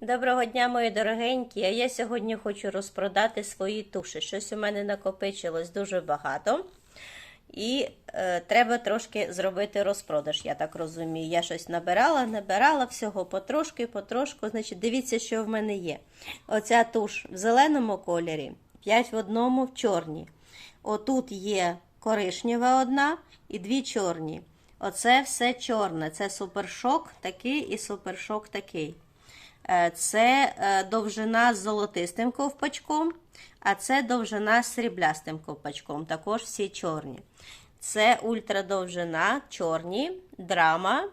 Доброго дня, мої дорогенькі. А я сьогодні хочу розпродати свої туші. Щось у мене накопичилось дуже багато. І е, треба трошки зробити розпродаж, я так розумію. Я щось набирала, набирала всього потрошки, потрошку. Значить, дивіться, що в мене є. Оця туш в зеленому кольорі, 5 в одному в чорній. Отут є коричнева одна і дві чорні. Оце все чорне. Це супершок такий і супершок такий. Е, Це е, довжина з золотистим ковпачком, а це довжина з сріблястим ковпачком. Також всі чорні. Це ультрадовжина, чорні, драма.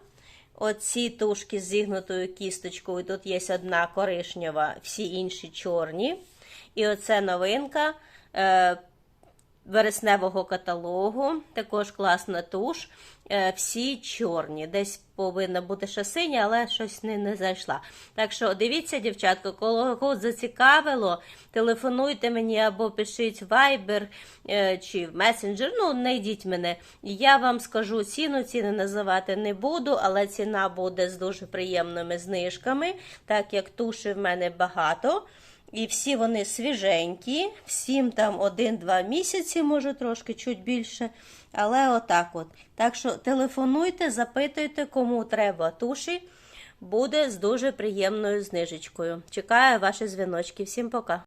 Оці тушки з зігнутою кісточкою. Тут є одна коричнева, всі інші чорні. І оце новинка. Вересневого каталогу, також класна туш. Е, Всі чорні. Десь повинна бути ще синя, але щось не, не зайшла. Так що дивіться, дівчатка, кого зацікавило, телефонуйте мені або пишіть Viber е, чи в Messenger. Ну, знайдіть мене. Я вам скажу ціну, ціни називати не буду, але ціна буде з дуже приємними знижками, так як туші в мене багато. І всі вони свіженькі, всім там один-два місяці, може трошки чуть більше. Але отак от. Так що телефонуйте, запитуйте, кому треба туші. Буде з дуже приємною знижечкою. Чекаю ваші дзвіночки. Всім пока.